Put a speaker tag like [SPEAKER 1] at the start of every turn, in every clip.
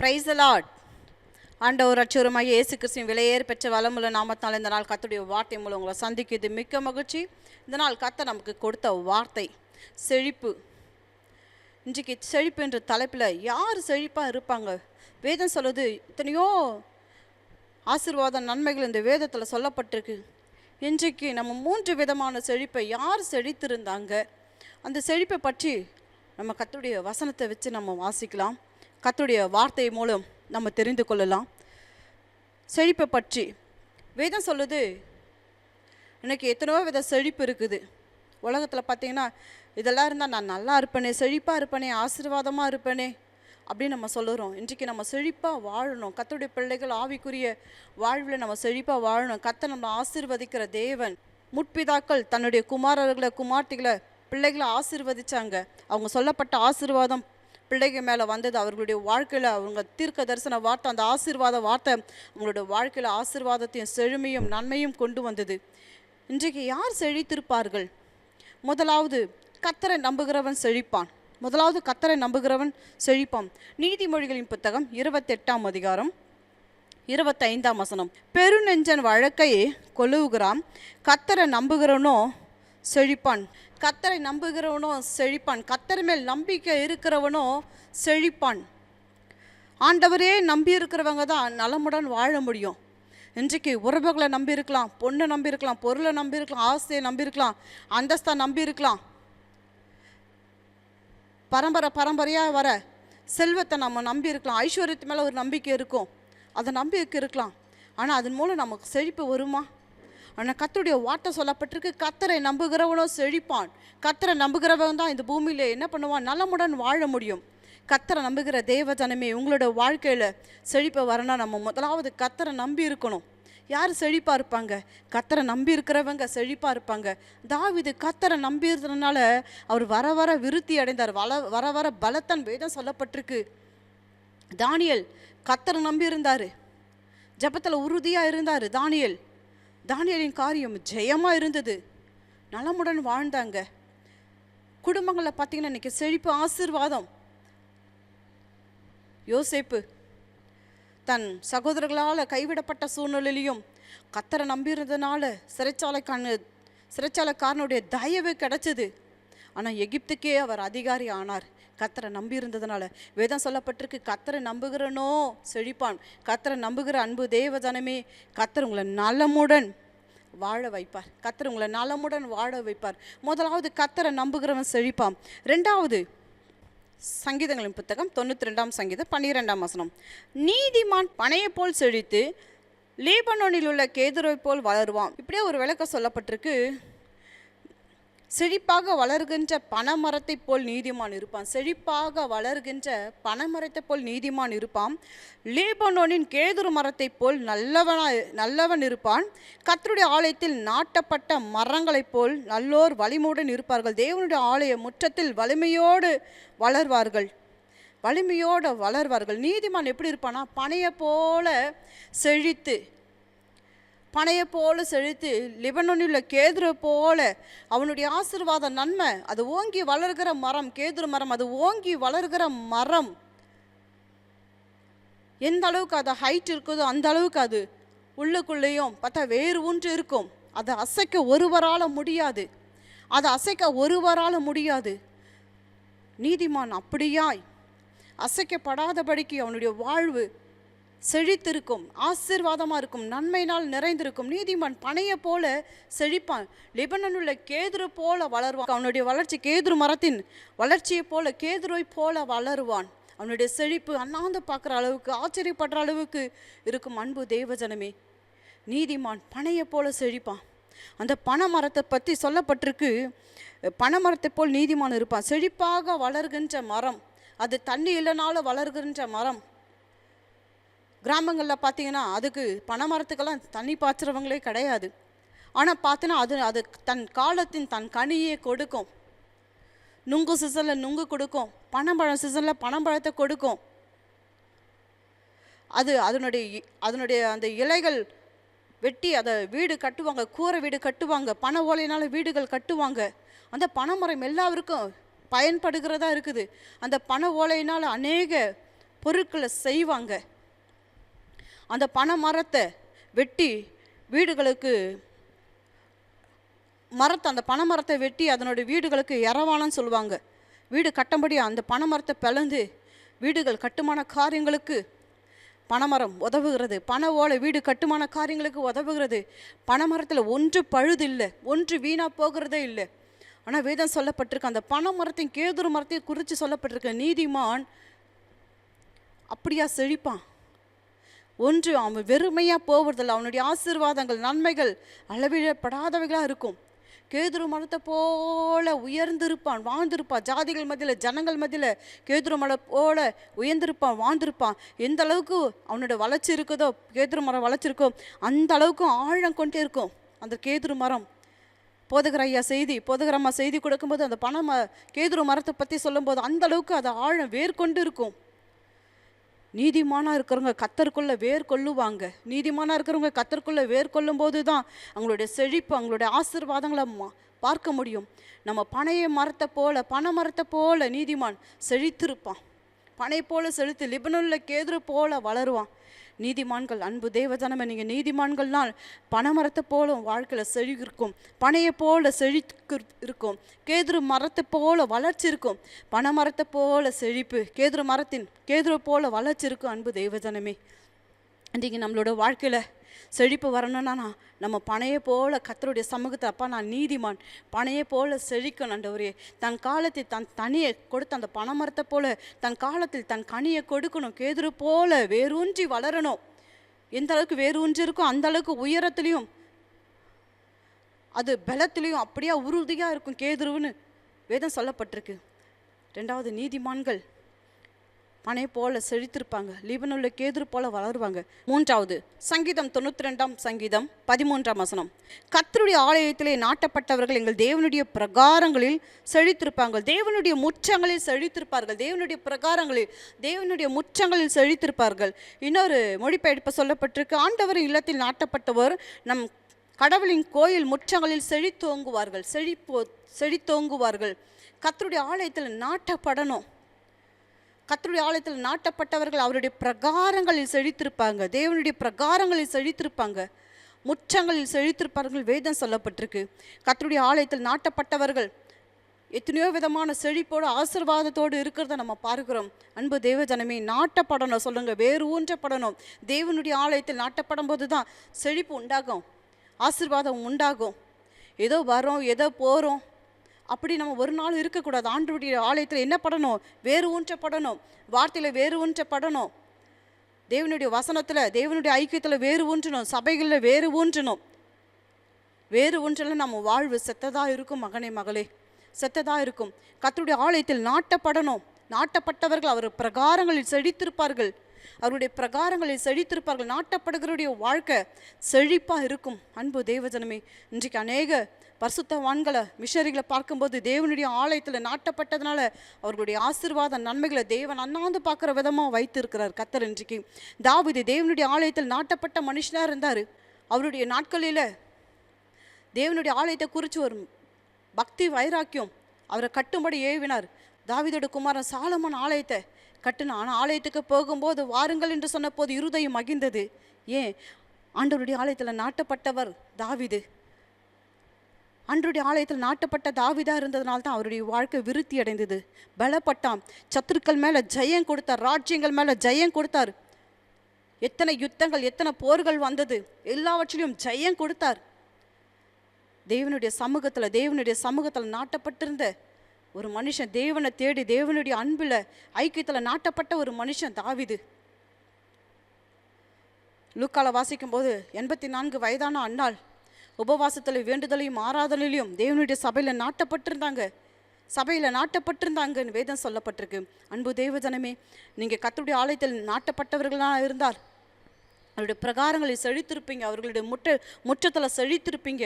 [SPEAKER 1] Price Lord ஆண்டவர் அச்சுரமாக இயேசு கிறிஸ்துவின் விலையேறு பெற்ற வளமுள்ள நாமத்தால் இந்த நாள் கத்துடைய வார்த்தை மூலம் உங்களை சந்திக்கிறது. மிக்க மகிழ்ச்சி. இந்த நாள் கத்த நமக்கு கொடுத்த வார்த்தை செழிப்பு. இன்றைக்கு செழிப்பு என்ற தலைப்பில் யார் செழிப்பாக இருப்பாங்க? வேதம் சொல்வது இத்தனையோ ஆசீர்வாதம் நன்மைகள் இந்த வேதத்தில் சொல்லப்பட்டிருக்கு. இன்றைக்கு நம்ம மூன்று விதமான செழிப்பை யார் செழித்திருந்தாங்க? அந்த செழிப்பை பற்றி நம்ம கத்துடைய வசனத்தை வச்சு நம்ம வாசிக்கலாம். கத்துடைய வார்த்தை மூலம் நம்ம தெரிந்து கொள்ளலாம். செழிப்பை பற்றி. வேதம் சொல்லுது எனக்கு எத்தனையோ வித செழிப்பு இருக்குது. உலகத்தில் பார்த்தீங்கன்னா இதெல்லாம் இருந்தால் நான் நல்லா இருப்பேனே செழிப்பாக இருப்பேனே ஆசீர்வாதமாக இருப்பேனே அப்படின்னு நம்ம சொல்லுறோம். இன்றைக்கு நம்ம செழிப்பாக வாழணும். கத்தருடைய பிள்ளைகள் ஆவிக்குரிய வாழ்வில் நம்ம செழிப்பாக வாழணும். கத்தை நம்ம ஆசீர்வதிக்கிற தேவன். முற்பிதாக்கள் தன்னுடைய குமாரர்களை குமார்த்திகளை பிள்ளைகளை ஆசீர்வதிச்சாங்க. அவங்க சொல்லப்பட்ட ஆசீர்வாதம் பிள்ளைகள் மேலே வந்தது அவர்களுடைய வாழ்க்கையில் அவங்க தீர்க்க தரிசன வார்த்தை அந்த ஆசீர்வாத வார்த்தை அவங்களுடைய வாழ்க்கையில் ஆசீர்வாதத்தையும் செழுமையும் நன்மையும் கொண்டு வந்தது. இன்றைக்கு யார் செழித்திருப்பார்கள்? முதலாவது கத்தரை நம்புகிறவன் செழிப்பான். முதலாவது கத்தரை நம்புகிறவன் செழிப்பான். நீதிமொழிகளின் புத்தகம் இருபத்தெட்டாம் அதிகாரம் இருபத்தைந்தாம் வசனம். பெருநெஞ்சன் வழக்கையே கொலுவுகிறான். கத்தரை நம்புகிறவனோ செழிப்பான். கத்தரை நம்புகிறவனோ செழிப்பான். கத்தர் மேல் நம்பிக்கை இருக்கிறவனோ செழிப்பான். ஆண்டவரே நம்பி இருக்கிறவங்க தான் நலமுடன் வாழ முடியும். இன்றைக்கு உறவுகளை நம்பியிருக்கலாம் பொண்ணை நம்பியிருக்கலாம் பொருளை நம்பியிருக்கலாம் ஆசையை நம்பியிருக்கலாம் அந்தஸ்தை நம்பியிருக்கலாம். பரம்பரை பரம்பரையாக வர செல்வத்தை நம்ம நம்பியிருக்கலாம். ஐஸ்வர்யத்து மேலே ஒரு நம்பிக்கை இருக்கும். அதை நம்பிக்கை இருக்கலாம் ஆனால் அதன் மூலம் நமக்கு செழிப்பு வருமா? ஆனால் கத்தருடைய வார்த்தை சொல்லப்பட்டிருக்கு. கத்தரை நம்புகிறவனோ செழிப்பான். கத்தரை நம்புகிறவன் தான் இந்த பூமியில் என்ன பண்ணுவான்? நலமுடன் வாழ முடியும். கத்தரை நம்புகிற தேவ ஜனமே உங்களோட வாழ்க்கையில் செழிப்பை வரணும் நம்ம முதலாவது கத்தரை நம்பி இருக்கணும். யார் செழிப்பாக இருப்பாங்க? கத்தரை நம்பி இருக்கிறவங்க செழிப்பாக இருப்பாங்க. தாவிது கத்தரை நம்பி இருந்ததுனால அவர் வர வர விருத்தி அடைந்தார். வள வர வர பலத்தன் வேதம் சொல்லப்பட்டிருக்கு. தானியல் கத்தரை நம்பி இருந்தார். ஜபத்தில் உறுதியாக இருந்தார் தானியல். தானியலின் காரியம் ஜெயமாக இருந்தது. நலமுடன் வாழ்ந்தாங்க. குடும்பங்களில் பார்த்தீங்கன்னா இன்னைக்கு செழிப்பு ஆசீர்வாதம். யோசேப்பு தன் சகோதரர்களால் கைவிடப்பட்ட சூழ்நிலையிலையும் கத்தரை நம்பியிருந்ததுனால சிறைச்சாலைக்கான சிறைச்சாலைக்காரனுடைய தயவு கிடைச்சது. ஆனால் எகிப்துக்கே அவர் அதிகாரி ஆனார். கத்தரை நம்பியிருந்ததுனால. வேதம் சொல்லப்பட்டிருக்கு கத்தரை நம்புகிறனோ? செழிப்பான். கத்தரை நம்புகிற அன்பு தேவதானமே கத்தர் உங்களை நலமுடன் வாழ வைப்பார். கத்தர் உங்களை நலமுடன் வாழ வைப்பார். முதலாவது கத்தரை நம்புகிறவன் செழிப்பான். ரெண்டாவது சங்கீதங்களின் புத்தகம் தொண்ணூற்றி ரெண்டாம் சங்கீதம் பன்னிரெண்டாம் வசனம். நீதிமான் பனையை போல் செழித்து லீபனோனில் உள்ள கேதுரை போல் வளருவான். இப்படியே ஒரு விளக்கம் சொல்லப்பட்டிருக்கு. செழிப்பாக வளர்கின்ற பனைமரத்தைப் போல் நீதிமான் இருப்பான். செழிப்பாக வளர்கின்ற பனைமரத்தைப் போல் நீதிமான் இருப்பான். லீபனோனின் கேதுரு மரத்தைப் போல் நல்லவனாய் நல்லவன் இருப்பான். கத்தருடைய ஆலயத்தில் நாட்டப்பட்ட மரங்களைப் போல் நல்லோர் வலிமையுடன் இருப்பார்கள். தேவனுடைய ஆலய முற்றத்தில் வலிமையோடு வளர்வார்கள். வலிமையோடு வளர்வார்கள். நீதிமான் எப்படி இருப்பானா பனையை போல செழித்து பனையை போல செழித்து லிபனனில் கேதுரு போல அவனுடைய ஆசீர்வாத நன்மை அது ஓங்கி வளர்கிற மரம் கேதுரு மரம் அது ஓங்கி வளர்கிற மரம். எந்த அளவுக்கு அது ஹைட் இருக்குதோ அந்த அளவுக்கு அது உள்ளுக்குள்ளேயும் பார்த்தா வேறு ஒன்று இருக்கும். அதை அசைக்க ஒருவரால் முடியாது. அதை அசைக்க ஒருவரால் முடியாது. நீதிமான் அப்படியாய் அசைக்கப்படாதபடிக்கு அவனுடைய வாழ்வு செழித்திருக்கும் ஆசீர்வாதமாக இருக்கும் நன்மையினால் நிறைந்திருக்கும். நீதிமான் பனையை போல செழிப்பான். லிபனனுள்ள கேதுரு போல வளருவான். அவனுடைய வளர்ச்சி கேதுரு மரத்தின் வளர்ச்சியைப் போல கேதுருவை போல வளருவான். அவனுடைய செழிப்பு அண்ணாந்து பார்க்குற அளவுக்கு ஆச்சரியப்படுற அளவுக்கு இருக்கும் அன்பு தேவஜனமே. நீதிமான் பனையை போல செழிப்பான். அந்த பனை மரத்தை பற்றி சொல்லப்பட்டிருக்கு. பனை மரத்தை போல் நீதிமான் இருப்பான். செழிப்பாக வளர்கின்ற மரம். அது தண்ணி இல்லைனாலும் வளர்கின்ற மரம். கிராமங்களில் பார்த்தீங்கன்னா அதுக்கு பனை மரத்துக்கெல்லாம் தண்ணி பாய்ச்சுறவங்களே கிடையாது. ஆனால் பார்த்தீங்கன்னா அது அது தன் காலத்தின் தன் கனியே கொடுக்கும். நுங்கு சீசனில் நுங்கு கொடுக்கும். பனம்பழம் சீசனில் பனம்பழத்தை கொடுக்கும். அது அதனுடைய இ- அதனுடைய அந்த இலைகள் வெட்டி அதை வீடு கட்டுவாங்க கூரை வீடு கட்டுவாங்க பனை ஓலையினால் வீடுகள் கட்டுவாங்க. அந்த பனைமரம் எல்லாருக்கும் பயன்படுகிறதா இருக்குது. அந்த பனை ஓலையினால் அநேக பொருட்களை செய்வாங்க. அந்த பனை மரத்தை வெட்டி வீடுகளுக்கு மரத்தை அந்த பனை மரத்தை வெட்டி அதனுடைய வீடுகளுக்கு இரவானன்னு சொல்லுவாங்க. வீடு கட்டும்படி அந்த பனை மரத்தை பிளந்து வீடுகள் கட்டுமான காரியங்களுக்கு பனைமரம் உதவுகிறது. பனை ஓலை வீடு கட்டுமான காரியங்களுக்கு உதவுகிறது. பனைமரத்தில் ஒன்று பழுது இல்லை ஒன்று வீணாக போகிறதே இல்லை. ஆனால் வேதம் சொல்லப்பட்டிருக்கு அந்த பனை மரத்தையும் கேதுரு மரத்தையும் குறித்து சொல்லப்பட்டிருக்க. நீதிமான் அப்படியா செழிப்பான். ஒன்று அவன் வெறுமையாக போவதில்லை. அவனுடைய ஆசீர்வாதங்கள் நன்மைகள் அளவிடப்படாதவைகளாக இருக்கும். கேதுரு மரத்தை போல உயர்ந்திருப்பான் வாழ்ந்திருப்பான். ஜாதிகள் மத்தியில் ஜனங்கள் மத்தியில் கேதுரு மரம் போல உயர்ந்திருப்பான் வாழ்ந்திருப்பான். எந்த அளவுக்கு அவனோட வளர்ச்சி இருக்குதோ கேதுரு மரம் வளர்ச்சிருக்கோ அந்த அளவுக்கு ஆழம் கொண்டே இருக்கும் அந்த கேதுரு மரம். போதகர் ஐயா செய்தி போதகரம்மா செய்தி கொடுக்கும்போது அந்த பணம் ம கேதுரு மரத்தை பற்றி சொல்லும்போது அந்த அளவுக்கு அது ஆழம் வேர் கொண்டு இருக்கும். நீதிமானாக இருக்கிறவங்க கத்தருக்குள்ள வேர் கொள்ளுவாங்க. நீதிமானாக இருக்கிறவங்க கத்தருக்குள்ள வேர் கொள்ளும்போது தான் அவங்களுடைய செழிப்பு அவங்களுடைய ஆசிர்வாதங்களை பார்க்க முடியும். நம்ம பனைய மரத்தை போல பனை மரத்தை போல நீதிமான் செழித்திருப்பான். பனை போல செழித்து லிபனுள்ள கேதுரு போல வளருவான். நீதிமான்கள் அன்பு தேவஜனமே நீங்கள் நீதிமான்கள்னால் பனைமரத்தை போல வாழ்க்கையில் செழி இருக்கும். பனையை போல செழிக்கு இருக்கும். கேதுரு மரத்தை போல வளர்ச்சி இருக்கும். பனைமரத்தை போல செழிப்பு கேதுரு மரத்தின் கேதுரு போல வளர்ச்சி இருக்கும் அன்பு தேவஜனமே. இன்றைக்கி நம்மளோட வாழ்க்கையில் செழிப்பு வரணும்னா நான் நம்ம பனையை போல கத்தருடைய சமூகத்தில் அப்பா நான் நீதிமான். பனையை போல செழிக்கணும் ஆண்டவரே. தன் காலத்தில் தன் தனியை கொடுத்த அந்த பனைமரத்தை போல தன் காலத்தில் தன் கனியை கொடுக்கணும். கேதுரு போல வேரூன்றி வளரணும். எந்த அளவுக்கு வேரூன்றி இருக்கோ அந்த அளவுக்கு உயரத்துலேயும் அது பலத்திலையும் அப்படியே உறுதியாக இருக்கும் கேதுருவுன்னு வேதம் சொல்லப்பட்டிருக்கு. ரெண்டாவது நீதிமான்கள். பனை போல செழித்திருப்பாங்க. லீபனுள்ள கேதுரு போல வளருவாங்க. மூன்றாவது சங்கீதம் தொண்ணூற்றி ரெண்டாம் சங்கீதம் பதிமூன்றாம் வசனம். கத்தருடைய ஆலயத்திலே நாட்டப்பட்டவர்கள் எங்கள் தேவனுடைய பிரகாரங்களில் செழித்திருப்பாங்க தேவனுடைய முற்றங்களில் செழித்திருப்பார்கள். தேவனுடைய பிரகாரங்களில் தேவனுடைய முற்றங்களில் செழித்திருப்பார்கள். இன்னொரு மொழிபெயர்ப்பு சொல்லப்பட்டிருக்கு. ஆண்டவரின் இல்லத்தில் நாட்டப்பட்டவர் நம் கடவுளின் கோயில் முற்றங்களில் செழித்தோங்குவார்கள். செழிப்போ செழித்தோங்குவார்கள். கத்தருடைய ஆலயத்தில் நாட்டப்படணும். கத்தருடைய ஆலயத்தில் நாட்டப்பட்டவர்கள் அவருடைய பிரகாரங்களில் செழித்திருப்பாங்க. தேவனுடைய பிரகாரங்களில் செழித்திருப்பாங்க. முற்றங்களில் செழித்திருப்பார்கள். வேதம் சொல்லப்பட்டிருக்கு. கத்தருடைய ஆலயத்தில் நாட்டப்பட்டவர்கள் எத்தனையோ விதமான செழிப்போடு ஆசீர்வாதத்தோடு இருக்கிறத நம்ம பார்க்கிறோம். அன்பு தேவஜனமே நாட்டப்படணும். சொல்லுங்கள் வேறு ஊன்றப்படணும். தேவனுடைய ஆலயத்தில் நாட்டப்படும் போது தான் செழிப்பு உண்டாகும். ஆசீர்வாதம் உண்டாகும். ஏதோ வரோம் ஏதோ போகிறோம் அப்படி நம்ம ஒரு நாள் இருக்கக்கூடாது. ஆண்டவருடைய ஆலயத்தில் என்ன படணும்? வேறு ஊன்றப்படணும் வார்த்தையில் வேறு ஊன்றப்படணும் தேவனுடைய வசனத்தில் தேவனுடைய ஐக்கியத்தில் வேறு ஊன்றணும் சபைகளில் வேறு ஊன்றணும் வேறு ஒன்றில் நம்ம வாழ்வு செத்ததாக இருக்கும் மகனே மகளே. செத்ததாக இருக்கும். கத்தருடைய ஆலயத்தில் நாட்டப்படணும். நாட்டப்பட்டவர்கள் அவர் பிரகாரங்களில் செழித்திருப்பார்கள். அவருடைய பிரகாரங்களில் செழித்திருப்பார்கள். நாட்டப்படுகிறவருடைய வாழ்க்கை செழிப்பாக இருக்கும். அன்பு தேவஜனமே இன்றைக்கு அநேக பரிசுத்தவான்களை மிஷரிகளை பார்க்கும்போது தேவனுடைய ஆலயத்தில் நாட்டப்பட்டதுனால அவர்களுடைய ஆசிர்வாத நன்மைகளை தேவன் அண்ணாந்து பார்க்குற விதமாக வைத்திருக்கிறார் கத்தர் இன்றைக்கு. தாவீது தேவனுடைய ஆலயத்தில் நாட்டப்பட்ட மனுஷனாக இருந்தார். அவருடைய நாட்களில் தேவனுடைய ஆலயத்தை குறித்து ஒரு பக்தி வைராக்கியம் அவரை கட்டும்படி ஏவினார். தாவிதோட குமாரன் சாலமன் ஆலயத்தை கட்டினான் ஆனால் ஆலயத்துக்கு போகும்போது வாருங்கள் என்று சொன்னபோது இருதயம் மகிழ்ந்தது. ஏன்? ஆண்டவருடைய ஆலயத்தில் நாட்டப்பட்டவர் தாவிது. அன்றைய ஆலயத்தில் நாட்டப்பட்ட தாவிதா இருந்ததுனால தான் அவருடைய வாழ்க்கை விருத்தி அடைந்தது. பலப்பட்டான். சத்துருக்கள் மேலே ஜெயம் கொடுத்தார் ராஜ்யங்கள் மேலே ஜெயம் கொடுத்தார். எத்தனை யுத்தங்கள் எத்தனை போர்கள் வந்தது. எல்லாவற்றிலையும் ஜெயம் கொடுத்தார். தேவனுடைய சமூகத்தில் தேவனுடைய சமூகத்தில் நாட்டப்பட்டிருந்த ஒரு மனுஷன் தேவனை தேடி தேவனுடைய அன்பில் ஐக்கியத்தில் நாட்டப்பட்ட ஒரு மனுஷன் தாவிது. லூக்கால வாசிக்கும்போது எண்பத்தி நான்கு வயதான அண்ணாள் உபவாசத்தில் வேண்டுதலையும் ஆராதனையிலையும் தேவனுடைய சபையில் நாட்டப்பட்டிருந்தாங்க. சபையில் நாட்டப்பட்டிருந்தாங்கன்னு வேதம் சொல்லப்பட்டிருக்கு. அன்பு தேவஜனமே நீங்கள் கத்தருடைய ஆலயத்தில் நாட்டப்பட்டவர்களாக இருந்தால் அவருடைய பிரகாரங்களில் செழித்திருப்பீங்க. அவர்களுடைய முற்ற முற்றத்தில் செழித்திருப்பீங்க.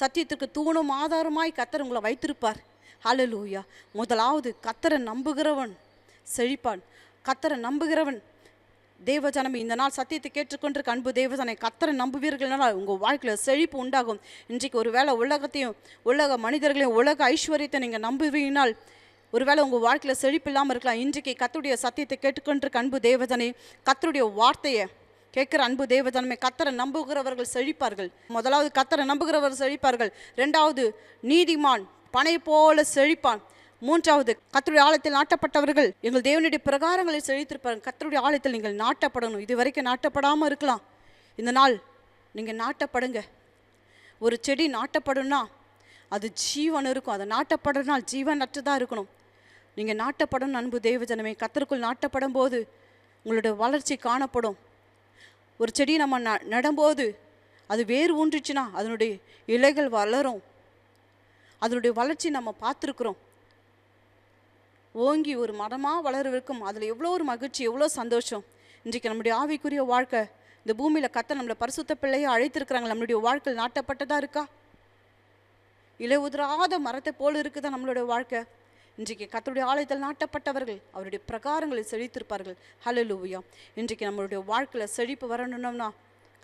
[SPEAKER 1] சத்தியத்திற்கு தூணும் ஆதாரமாய் கத்தர் உங்களை வைத்திருப்பார். ஹலலூயா முதலாவது கத்தரை நம்புகிறவன் செழிப்பான். கத்தரை நம்புகிறவன் தேவஜனமே இந்த நாள் சத்தியத்தை கேட்டுக்கொண்டிருக்க அன்பு தேவஜனை கத்தரை நம்புவீர்கள்னால் உங்கள் வாழ்க்கையில் செழிப்பு உண்டாகும். இன்றைக்கு ஒரு வேளை உலகத்தையும் உலக மனிதர்களையும் உலக ஐஸ்வர்யத்தை நீங்கள் நம்புவீங்கனால் ஒருவேளை உங்கள் வாழ்க்கையில் செழிப்பு இல்லாமல் இருக்கலாம். இன்றைக்கு கத்துடைய சத்தியத்தை கேட்டுக்கொண்டிருக்க அன்பு தேவஜனை கத்தருடைய வார்த்தையை கேட்குற அன்பு தேவதனமே கத்தரை நம்புகிறவர்கள் செழிப்பார்கள். முதலாவது கத்தரை நம்புகிறவர்கள் செழிப்பார்கள். ரெண்டாவது நீதிமான் பனை போல செழிப்பான். மூன்றாவது கத்தருடைய ஆலயத்தில் நாட்டப்பட்டவர்கள் எங்கள் தேவனுடைய பிரகாரங்களில் செழித்திருப்பாங்க கத்தருடைய ஆலயத்தில் நீங்கள் நாட்டப்படணும். இது வரைக்கும் நாட்டப்படாமல் இருக்கலாம். இந்த நாள் நீங்கள் நாட்டப்படுங்க. ஒரு செடி நாட்டப்படும்னா அது ஜீவன் இருக்கும். அதை நாட்டப்படனால் ஜீவன் தான் இருக்கணும். நீங்கள் நாட்டப்படும் அன்பு தேவஜனமே. கத்தருக்குள் நாட்டப்படும் போது உங்களுடைய வளர்ச்சி காணப்படும். ஒரு செடி நம்ம ந நடும்போது அது வேர் ஊன்றுச்சுன்னா அதனுடைய இலைகள் வளரும். அதனுடைய வளர்ச்சி நம்ம பார்த்துருக்குறோம். ஓங்கி ஒரு மரமாக வளரவிருக்கும். அதில் எவ்வளோ ஒரு மகிழ்ச்சி எவ்வளோ சந்தோஷம். இன்றைக்கு நம்முடைய ஆவிக்குரிய வாழ்க்கை இந்த பூமியில் கத்த நம்மளை பரிசுத்த பிள்ளையை அழைத்திருக்கிறாங்க. நம்மளுடைய வாழ்க்கை நாட்டப்பட்டதாக இருக்கா? இலை உதிராத மரத்தை போல் இருக்குதா நம்மளுடைய வாழ்க்கை? இன்றைக்கு கத்தருடைய ஆலயத்தில் நாட்டப்பட்டவர்கள் அவருடைய பிரகாரங்களில் செழித்திருப்பார்கள். ஹலலூவியா இன்றைக்கு நம்மளுடைய வாழ்க்கையில் செழிப்பு வரணும்னா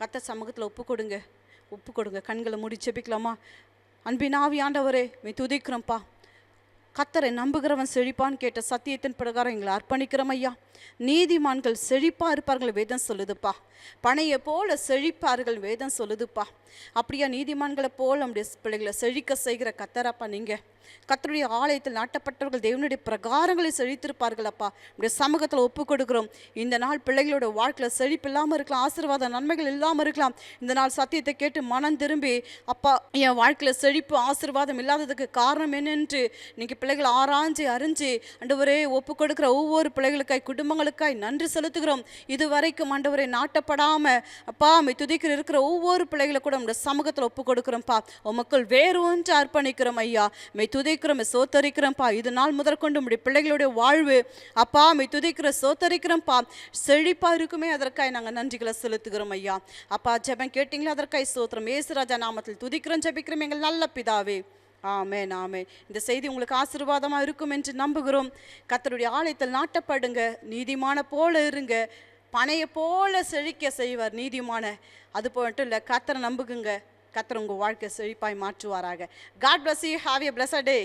[SPEAKER 1] கத்த சமூகத்தில் ஒப்பு கொடுங்க. ஒப்பு கொடுங்க. கண்களை மூடி செபிக்கலாமா அன்பின் ஆவியாண்டவரே மீ துதிக்கிறோம்ப்பா. கத்தரை நம்புகிறவன் செழிப்பான்னு கேட்ட சத்தியத்தின் பிரகாரம் எங்களை அர்ப்பணிக்கிறோம் ஐயா. நீதிமான்கள் செழிப்பாக இருப்பார்கள் வேதம் சொல்லுதுப்பா. பனையை போல செழிப்பார்கள் வேதம் சொல்லுதுப்பா. அப்படியா நீதிமான்களை போல் நம்முடைய பிள்ளைகளை செழிக்க செய்கிற கத்தராப்பா நீங்கள் கத்தருடைய ஆலயத்தில் நாட்டப்பட்டவர்கள் தேவனுடைய பிரகாரங்களை செழித்திருப்பார்கள் அப்பா. நம்முடைய சமூகத்தில் ஒப்பு கொடுக்கிறோம் இந்த நாள் பிள்ளைகளோட வாழ்க்கையில் செழிப்பு இல்லாமல் இருக்கலாம் ஆசீர்வாத நன்மைகள் இல்லாமல் இருக்கலாம். இந்த நாள் சத்தியத்தை கேட்டு மனம் திரும்பி அப்பா என் வாழ்க்கையில் செழிப்பு ஆசீர்வாதம் இல்லாததுக்கு காரணம் என்னென்று இன்னைக்கு பிள்ளைகள் ஆராய்ஞ்சு அறிஞ்சு ஆண்டவரே ஒப்பு கொடுக்கிற ஒவ்வொரு பிள்ளைகளுக்காய் குடும்பங்களுக்காய் நன்றி செலுத்துகிறோம். இதுவரைக்கும் ஆண்டவரை நாட்டப்படாம அப்பா மை துதிக்கிற இருக்கிற ஒவ்வொரு பிள்ளைகளை கூட நம்முடைய சமூகத்தில் ஒப்பு கொடுக்குறோம்ப்பா உமக்குள் வேறு ஒன்று அர்ப்பணிக்கிறோம் ஐயா. மை துதிக்கிறோம் சோத்தரிக்கிறோம்ப்பா இது நாள் முதற்கொண்டு உடைய பிள்ளைகளுடைய வாழ்வு. அப்பா அமை துதிக்கிற சோத்தரிக்கிறோம்ப்பா செழிப்பாக இருக்குமே அதற்காய் நாங்கள் நன்றிகளை செலுத்துகிறோம் ஐயா. அப்பா ஜெபம் கேட்டிங்களா அதற்காய் சோத்திரம். ஏசுராஜா நாமத்தில் துதிக்கிறோம் ஜெபிக்கிறோம் எங்கள் நல்ல பிதாவே. ஆமே நாமே இந்த செய்தி உங்களுக்கு ஆசீர்வாதமாக இருக்கும் என்று நம்புகிறோம். கத்தருடைய ஆலயத்தில் நாட்டப்படுங்க. நீதிமான போல இருங்க. பனையை போல செழிக்க செய்வார் நீதிமான. அது மட்டும் இல்லை கத்தரை நம்புகுங்க. கத்தர் உங்கள் வாழ்க்கை செழிப்பாய் மாற்றுவாராக. God bless you have a blessed day